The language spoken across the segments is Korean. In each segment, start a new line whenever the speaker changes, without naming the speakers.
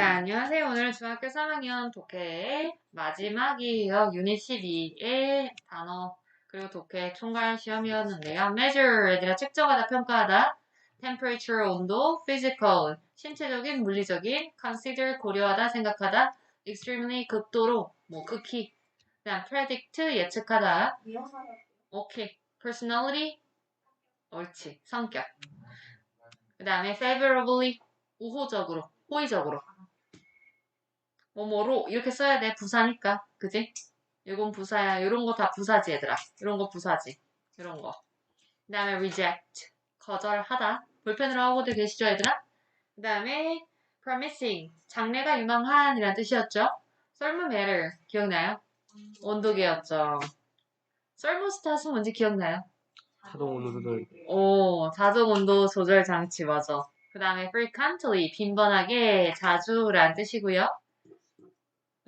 네, 안녕하세요. 오늘은 중학교 3학년 독해 마지막이에요. 유닛 12의 단어 그리고 독해 총괄 시험이었는데요. measure 얘들아 측정하다 평가하다. Temperature 온도 physical 신체적인 물리적인 consider 고려하다 생각하다. Extremely 극도로 뭐 극히. 그다음 predict 예측하다. 오케이 personality 옳지. 성격. 그 다음에 favorably 우호적으로 호의적으로 뭐뭐로 이렇게 써야 돼. 부사니까. 그지? 이건 부사야. 이런 거 다 부사지 얘들아. 이런 거 부사지. 이런 거 그 다음에 reject. 거절하다. 볼펜으로 하고들 계시죠 얘들아? 그 다음에 promising 장래가 유망한 이란 뜻이었죠? 썰무 matter. 기억나요? 온도계였죠. 썰무스탓은 뭔지 기억나요?
자동 온도 조절.
오, 자동 온도 조절 장치. 맞아. 그 다음에 frequently. 빈번하게. 자주란 뜻이고요.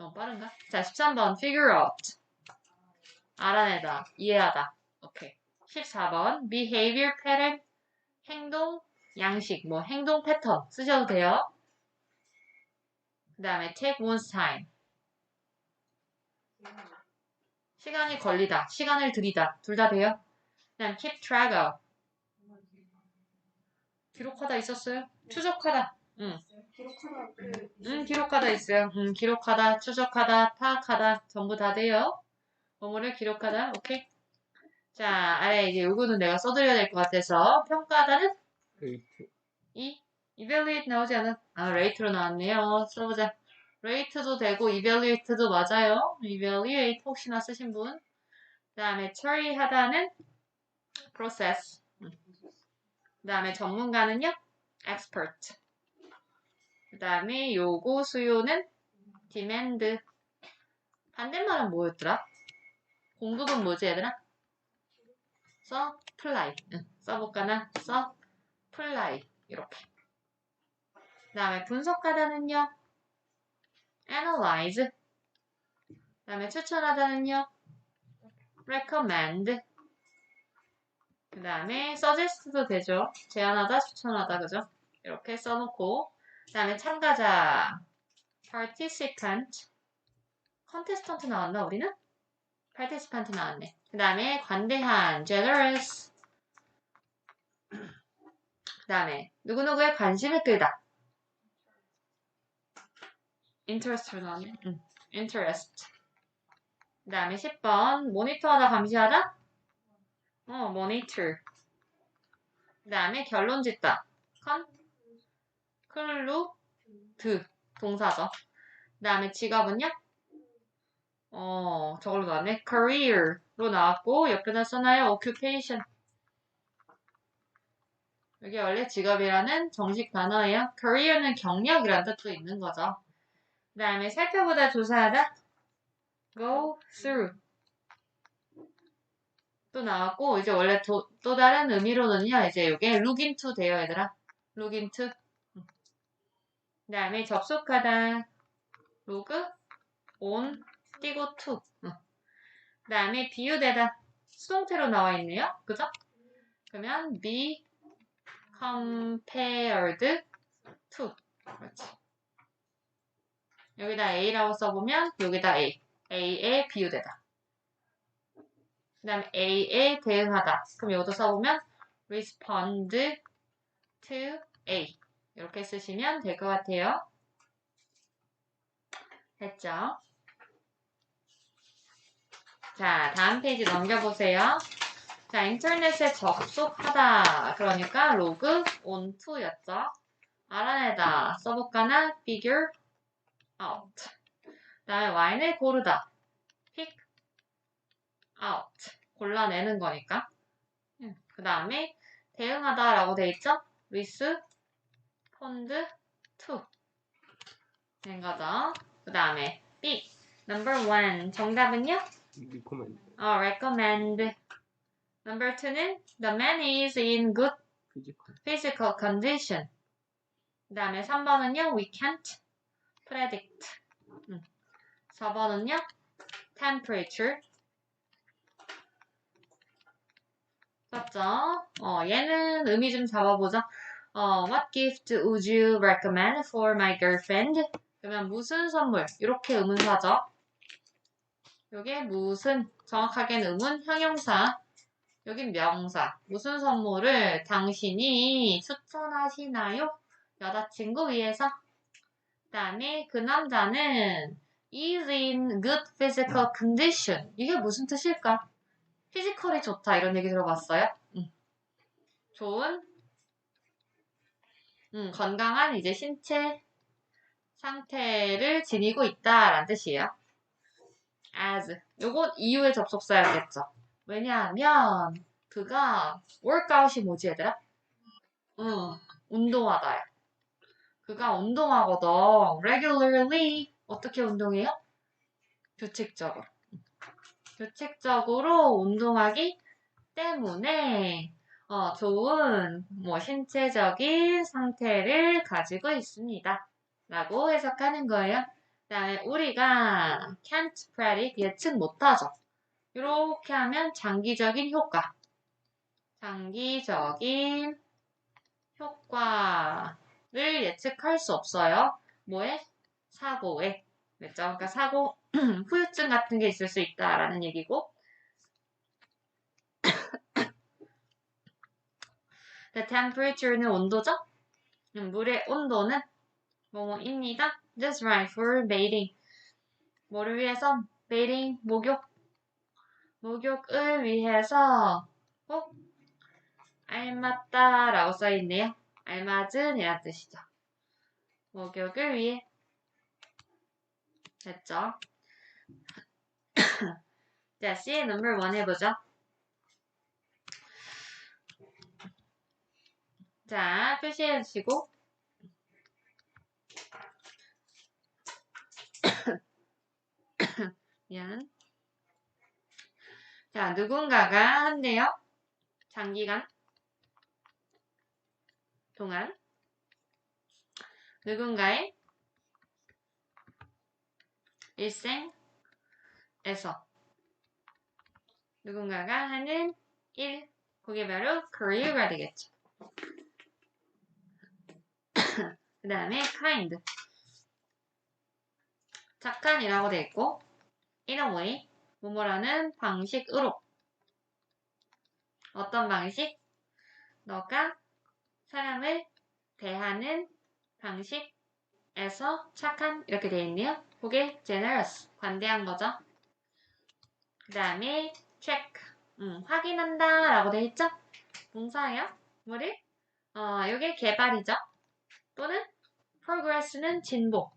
너무 빠른가? 자, 13번 figure out 알아내다, 이해하다. 오케이. 14번 behavior pattern 행동 양식, 뭐 행동 패턴 쓰셔도 돼요. 그 다음에 take one's time 시간이 걸리다, 시간을 들이다 둘 다 돼요. 그 다음 keep track of 기록하다 있었어요? 추적하다. 응.
기록하다 그
응, 기록하다 있어요. 응, 기록하다, 추적하다, 파악하다 전부 다 돼요. 뭐뭐를 기록하다. 오케이. 자, 아래 이제 요거는 내가 써드려야 될 것 같아서 평가하다는
레이트
이 evaluate 나오지 않아? 아, rate로 나왔네요. 써보자. rate도 되고 evaluate도 맞아요. evaluate 혹시나 쓰신 분. 그다음에 처리하다는 process. 그 다음에 전문가는요? expert. 그 다음에 요구 수요는 demand. 반대말은 뭐였더라? 공부는 뭐지 얘들아? supply. 응, 써볼까나? supply. 이렇게. 그 다음에 분석하다는요? analyze. 그 다음에 추천하다는요? recommend. 그 다음에 suggest도 되죠. 제안하다, 추천하다, 그죠? 이렇게 써놓고 그 다음에 참가자 participant contestant 나왔나 우리는? participant 나왔네. 그 다음에 관대한 generous 그 다음에 누구누구의 관심을 끌다 interest 나왔네. 응. interest 그 다음에 10번 모니터하다 감시하다 어, monitor. 그 다음에 결론 짓다. 컨, 클루드. 동사죠. 그 다음에 직업은요? 어, 저걸로 나왔네. career로 나왔고, 옆에다 써놔요. occupation. 여기 원래 직업이라는 정식 단어예요. career는 경력이라는 뜻도 있는 거죠. 그 다음에 살펴보다 조사하다. go through. 또 나왔고 이제 원래 도- 또 다른 의미로는요 이제 이게 look into 돼요 얘들아 look into 음. 그 다음에 접속하다. log on 띄고 to 그 다음에 비유되다. 수동태로 나와 있네요. 그죠? 그러면 be compared to. 그렇지. 여기다 a라고 써보면 여기다 a. a에 비유되다. 그 다음에 A에 대응하다. 그럼 이것도 써보면 respond to A. 이렇게 쓰시면 될 것 같아요. 됐죠? 자, 다음 페이지 넘겨보세요. 자, 인터넷에 접속하다. 그러니까 로그 to였죠. 알아내다. 써볼까나? figure out. 그 다음에 y는 고르다. pick out. 골라내는 거니까. 그 다음에 대응하다 라고 돼 있죠? Respond to 된 거죠. 그 다음에 B number one 정답은요?
리코멘드
어, recommend number two는 the man is in good
피지컬
physical condition 그 다음에 3번은요 we can't predict 음. 4번은요 temperature 맞죠? 어, 얘는 의미 좀 잡아보자. 어, what gift would you recommend for my girlfriend? 그러면 무슨 선물? 이렇게 의문사죠. 요게 무슨, 정확하게는 의문, 형용사. 여긴 명사. 무슨 선물을 당신이 추천하시나요? 여자친구 위해서. 그 다음에 그 남자는 is in good physical condition. 이게 무슨 뜻일까? 피지컬이 좋다 이런 얘기 들어봤어요? 응. 좋은 음, 건강한 이제 신체 상태를 지니고 있다라는 뜻이에요. as 요건 이유의 접속사였겠죠. 왜냐하면 그가 workout이 뭐지 얘들아? 응, 운동하다야. 그가 운동하거든. regularly 어떻게 운동해요? 규칙적으로. 규칙적으로 운동하기 때문에 어, 좋은 뭐 신체적인 상태를 가지고 있습니다. 라고 해석하는 거예요. 그 다음에 우리가 can't predict 예측 못하죠. 이렇게 하면 장기적인 효과. 장기적인 효과를 예측할 수 없어요. 뭐에? 사고에. 그랬죠? 그러니까 사고, 후유증 같은 게 있을 수 있다라는 얘기고. The temperature는 온도죠? 음, 물의 온도는 뭐뭐입니다. That's right for bathing. 뭐를 위해서? bathing, 목욕. 목욕을 위해서 꼭 알맞다라고 써있네요. 알맞은 이란 뜻이죠. 목욕을 위해. 됐죠? 자, C의 넘버 원 해보죠. 자, 표시해 주시고. 미안. 자, 누군가가 한대요. 장기간 동안 누군가의 일생에서 누군가가 하는 일, 그게 바로 career가 되겠죠. 그 다음에 kind. 착한이라고 돼 있고, in a way, 뭐뭐라는 방식으로. 어떤 방식? 너가 사람을 대하는 방식에서 착한 이렇게 돼 있네요. 그게 generous, 관대한 거죠. 그 다음에 check, 음, 확인한다 라고 돼 있죠? 동사예요. 뭐를? 어, 이게 개발이죠. 또는 progress는 진보.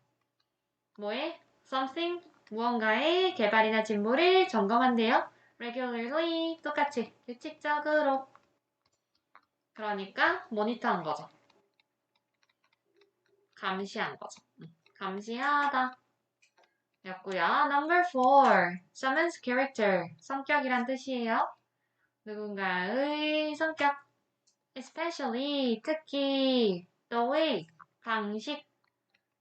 뭐에? something, 무언가의 개발이나 진보를 점검한대요. regularly, 똑같이, 규칙적으로. 그러니까 모니터한 거죠. 감시한 거죠. 음, 감시하다. 였고요. Number four, someone's character. 성격이란 뜻이에요. 누군가의 성격. Especially, 특히, the way, 방식.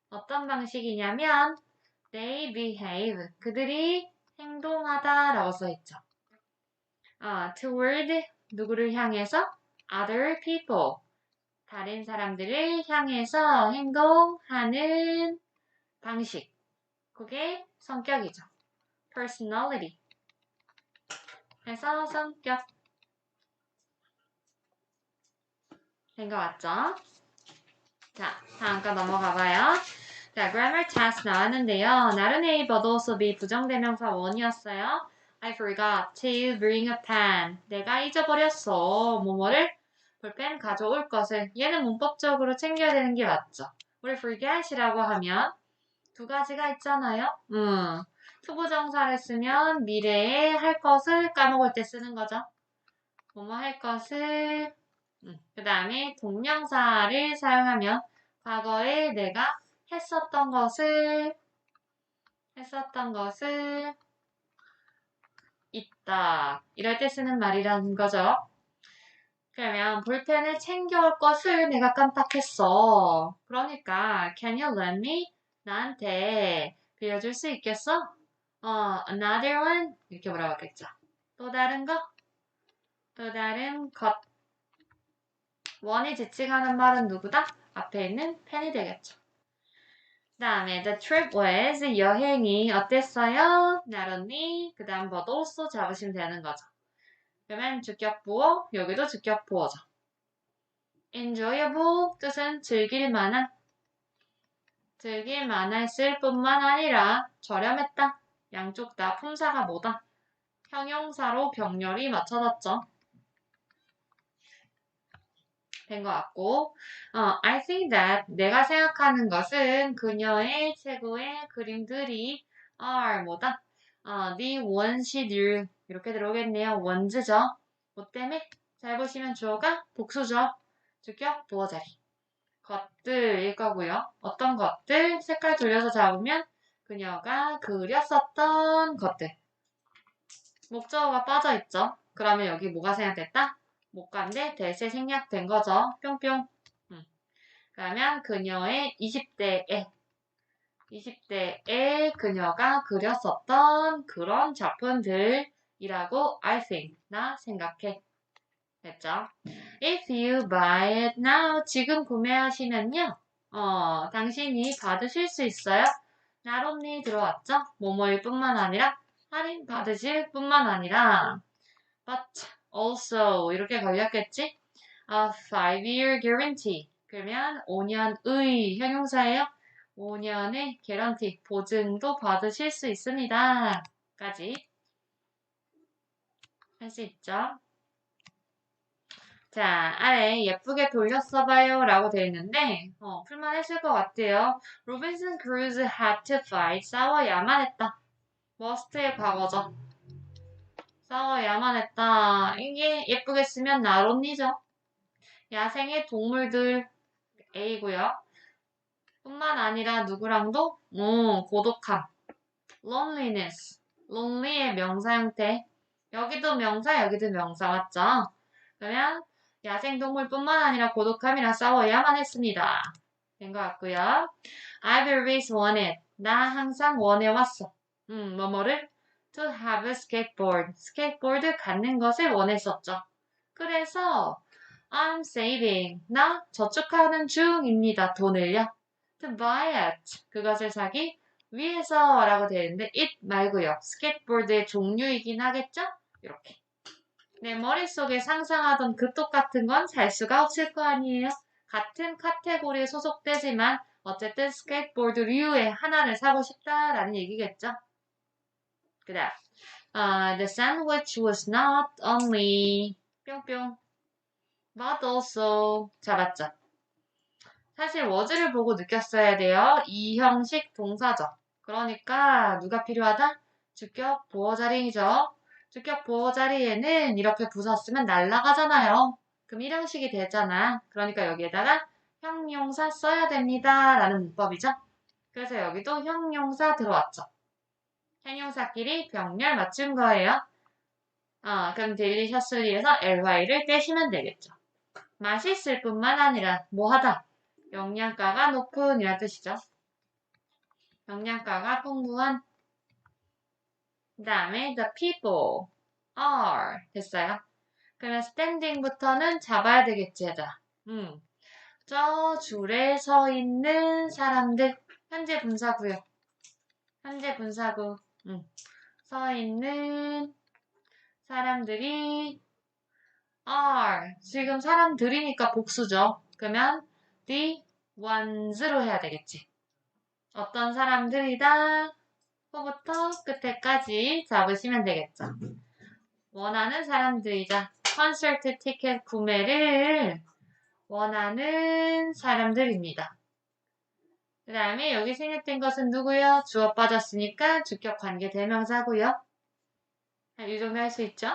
어떤 방식이냐면, they behave. 그들이 행동하다라고 써 있죠. 아, toward, 누구를 향해서? other people. 다른 사람들을 향해서 행동하는 방식. 그게 성격이죠. personality. 해서 성격. 된것 같죠? 자, 다음 거 넘어가 봐요. 자, grammar test 나왔는데요. 나른의 but also 부정대명사 원이었어요. I forgot to bring a pen. 내가 잊어버렸어. 뭐뭐를? 볼펜 가져올 것을. 얘는 문법적으로 챙겨야 되는 게 맞죠. 우리 forget이라고 하면 두 가지가 있잖아요. 음, 투부정사를 쓰면 미래에 할 것을 까먹을 때 쓰는 거죠. 뭐뭐 할 것을 음, 그 다음에 동명사를 사용하면 과거에 내가 했었던 것을 했었던 것을 있다. 이럴 때 쓰는 말이라는 거죠. 그러면 볼펜을 챙겨올 것을 내가 깜빡했어. 그러니까 can you lend me? 나한테 빌려줄 수 있겠어? 어, another one? 이렇게 물어봤겠죠. 또 다른 거? 또 다른 것. 원이 지칭하는 말은 누구다? 앞에 있는 펜이 되겠죠. 그 다음에 the trip was 여행이 어땠어요? only 그 다음 but also 잡으시면 되는 거죠. 그러면 주격 부호 여기도 주격 부호죠. enjoyable 뜻은 즐길 만한 즐길 만했을 뿐만 아니라 저렴했다. 양쪽 다 품사가 뭐다? 형용사로 병렬이 맞춰졌죠. 된 것 같고, 어, I think that 내가 생각하는 것은 그녀의 최고의 그림들이 are 뭐다? 어, the 원시들 이렇게 들어오겠네요. 원즈죠. 뭐 때문에? 잘 보시면 주어가 복수죠. 주격 부어 자리. 것들일 거고요. 어떤 것들? 색깔 돌려서 잡으면 그녀가 그렸었던 것들. 목적어가 빠져 있죠. 그러면 여기 뭐가 생략됐다? 못 간데 대세 생략된 거죠. 뿅뿅. 음. 그러면 그녀의 20대에 20대에 그녀가 그렸었던 그런 작품들이라고 I think 나 생각해. 됐죠? If you buy it now 지금 구매하시면요. 어, 당신이 받으실 수 있어요. only 들어왔죠? 뭐뭐일 뿐만 아니라 할인 받으실 뿐만 아니라 but also 이렇게 걸렸겠지? A five-year guarantee 그러면 5년의 형용사예요. 5년의 guarantee 보증도 받으실 수 있습니다. 까지 할 수 있죠. 자, 아래 예쁘게 돌렸어봐요 라고 되어 있는데 어, 풀만했을 것 같아요. 로빈슨 크루즈 had to fight 싸워야만 했다. 머스트의 과거죠. 싸워야만 했다. 이게 예쁘게 쓰면 나론니죠. 야생의 동물들 A고요. 뿐만 아니라 누구랑도 오, 고독함. loneliness. lonely의 명사 형태. 여기도 명사, 여기도 명사 맞죠? 그러면 야생동물뿐만 아니라 고독함이랑 싸워야만 했습니다. 된 것 같고요. I've always wanted. 나 항상 원해왔어. 음, 뭐뭐를 to have a skateboard. 스케이트보드 갖는 것을 원했었죠. 그래서 I'm saving. 나 저축하는 중입니다. 돈을요. To buy it. 그것을 사기 위해서 라고 되어 있는데 it 말고요. 스케이트보드의 종류이긴 하겠죠? 이렇게. 내 머릿속에 상상하던 그 똑같은 건 살 수가 없을 거 아니에요? 같은 카테고리에 소속되지만 어쨌든 스케이트보드류의 하나를 사고 싶다라는 얘기겠죠? 그 다음 uh, The sandwich was not only 뿅뿅 but also 잡았죠? 사실 was를 보고 느꼈어야 돼요. 이 형식 동사죠. 그러니까 누가 필요하다? 주격 보어 자리이죠. 주격 보호 자리에는 이렇게 부사 쓰면 날라가잖아요. 그럼 일형식이 되잖아. 그러니까 여기에다가 형용사 써야 됩니다. 라는 문법이죠. 그래서 여기도 형용사 들어왔죠. 형용사끼리 병렬 맞춘 거예요. 어, 그럼 딜리셔스리에서 ly를 떼시면 되겠죠. 맛있을 뿐만 아니라 뭐하다. 영양가가 높은 이란 뜻이죠. 영양가가 풍부한 그 다음에 the people are 됐어요. 그러면 standing부터는 잡아야 되겠지 얘들아. 음. 저 줄에 서 있는 사람들 현재 분사구요. 현재 분사구. 음. 서 있는 사람들이 are 지금 사람들이니까 복수죠. 그러면 the ones로 해야 되겠지. 어떤 사람들이다. 코부터 끝에까지 잡으시면 되겠죠. 원하는 사람들이자 콘서트 티켓 구매를 원하는 사람들입니다. 그 다음에 여기 생략된 것은 누구요? 주어 빠졌으니까 주격 관계 대명사고요. 이 정도 할 수 있죠?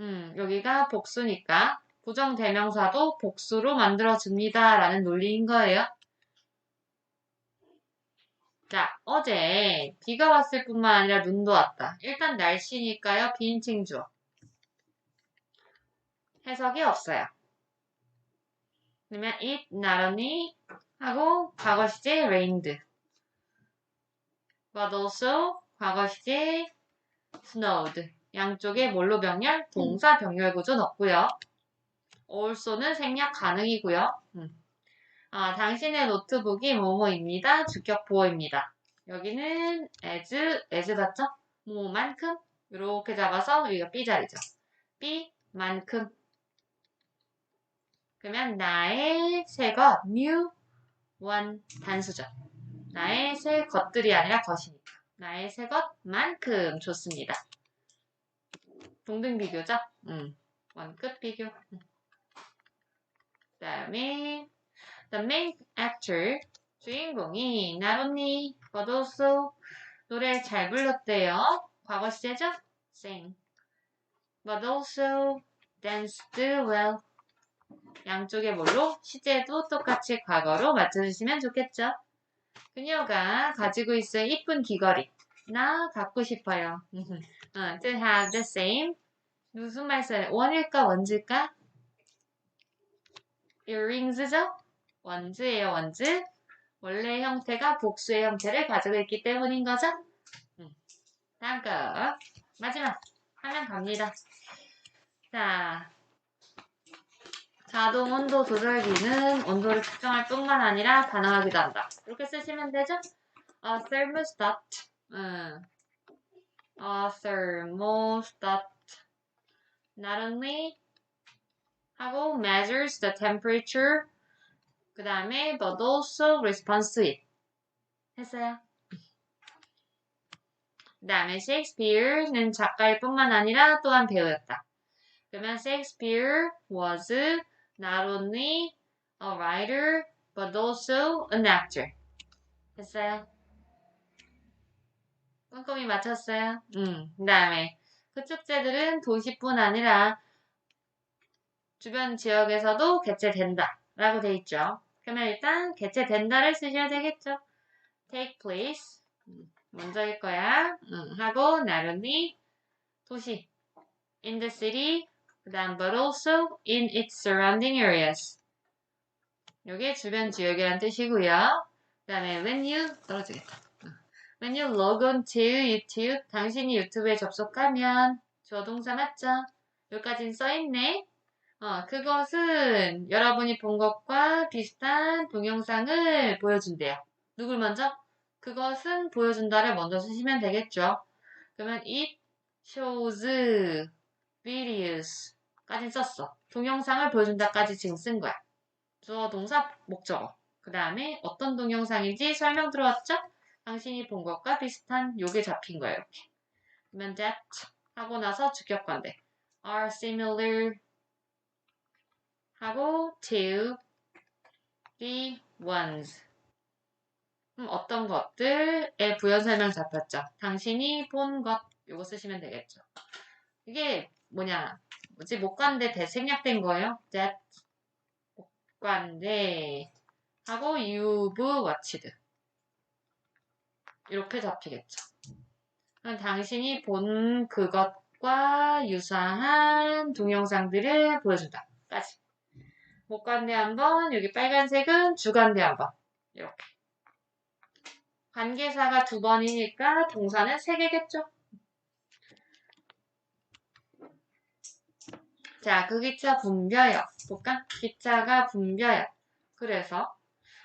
음, 여기가 복수니까 부정 대명사도 복수로 만들어줍니다. 라는 논리인 거예요. 자, 어제 비가 왔을 뿐만 아니라 눈도 왔다. 일단 날씨니까요. 비인칭 주어. 해석이 없어요. 그러면 it not only 하고 과거 시제 rained. but also 과거 시제 snowed. 양쪽에 뭘로 병렬? 동사 병렬 구조 넣고요. also는 생략 가능이고요. 음. 아, 당신의 노트북이 뭐뭐입니다. 주격 보어입니다. 여기는 as, as 맞죠? 뭐만큼 이렇게 잡아서 여기가 B 자리죠. B만큼 그러면 나의 새것 new one 단수죠. 나의 새 것들이 아니라 것이니까. 나의 새 것만큼 좋습니다. 동등 비교죠? 음. 원끝 비교. 음. 그 다음에 the main actor 주인공이 not only 노래 잘 불렀대요. 과거 시제죠? sing. but also danced well. 양쪽의 뭘로 시제도 똑같이 과거로 맞춰주시면 좋겠죠? 그녀가 가지고 있을 이쁜 귀걸이. 나 갖고 싶어요. 어, to have the same. 무슨 말 써요? 원일까 원즈일까? earrings죠? 원즈예요, 원즈. 원래 형태가 복수의 형태를 가지고 있기 때문인 거죠? 음. 다음 거. 마지막. 화면 갑니다. 자. 자동 온도 조절기는 온도를 측정할 뿐만 아니라 반응하기도 한다. 이렇게 쓰시면 되죠? A thermostat. 음. A thermostat. Not only 하고 measures the temperature 그 다음에 but also responds to it 했어요. 그 다음에 Shakespeare는 작가일 뿐만 아니라 또한 배우였다. 그러면 Shakespeare was not only a writer but also an actor. 됐어요? 꼼꼼히 맞췄어요? 음, 그 다음에 그 축제들은 도시뿐 아니라 주변 지역에서도 개최된다 라고 돼 있죠. 그러면 일단 개최된다를 쓰셔야 되겠죠. take place 음, 먼저일 거야. 음, 하고 only 도시 in the city 그 다음 but also in its surrounding areas 요게 주변 지역이란 뜻이고요. 그 다음에 when you 떨어지겠다. 음. When you log on to YouTube 당신이 유튜브에 접속하면 주어 동사 맞죠? 여기까지는 써있네. 어, 그것은 여러분이 본 것과 비슷한 동영상을 보여준대요. 누굴 먼저? 그것은 보여준다를 먼저 쓰시면 되겠죠. 그러면 it shows videos 까지 썼어. 동영상을 보여준다까지 지금 쓴 거야. 주어 동사 목적어. 그 다음에 어떤 동영상인지 설명 들어왔죠? 당신이 본 것과 비슷한 요게 잡힌 거예요. 이렇게. 그러면 that 하고 나서 주격관대. are similar 하고 to the ones. 음, 어떤 것들의 부연 설명 잡혔죠. 당신이 본 것. 요거 쓰시면 되겠죠. 이게 뭐냐. 뭐지? 목관대 대생략된 거예요. that 목관대 하고 you've watched. 이렇게 잡히겠죠. 그럼 당신이 본 그것과 유사한 동영상들을 보여준다. 까지. 목관대 한 번, 여기 빨간색은 주관대 한 번. 이렇게. 관계사가 두 번이니까 동사는 세 개겠죠? 자, 그 기차 붐벼요. 볼까? 기차가 붐벼요. 그래서,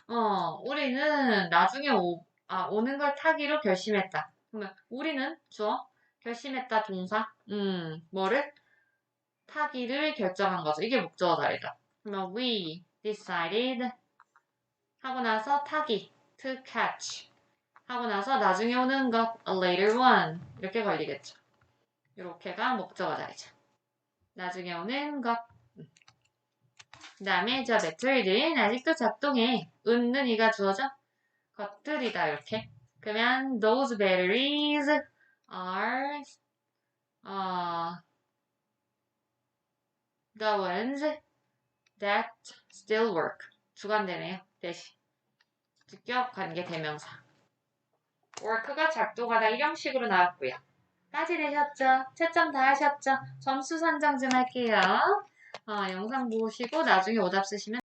어, 우리는 나중에 오, 아, 오는 걸 타기로 결심했다. 그러면, 우리는 주어, 결심했다 동사, 음, 뭐를? 타기를 결정한 거죠. 이게 목적어 자리다. 그러면 we decided 하고 나서 타기 to catch 하고 나서 나중에 오는 것 a later one 이렇게 걸리겠죠. 이렇게가 목적어 자리죠. 나중에 오는 것. 그 다음에 저 배터리들은 아직도 작동해. 은는 이가 주어져? 것들이다 이렇게. 그러면 those batteries are 어, the ones that still work. 주관되네요. 대시. 직격 관계 대명사. work가 작동하다 이형식으로 나왔고요. 까지 되셨죠? 채점 다 하셨죠? 점수 선정 좀 할게요. 어, 영상 보시고 나중에 오답 쓰시면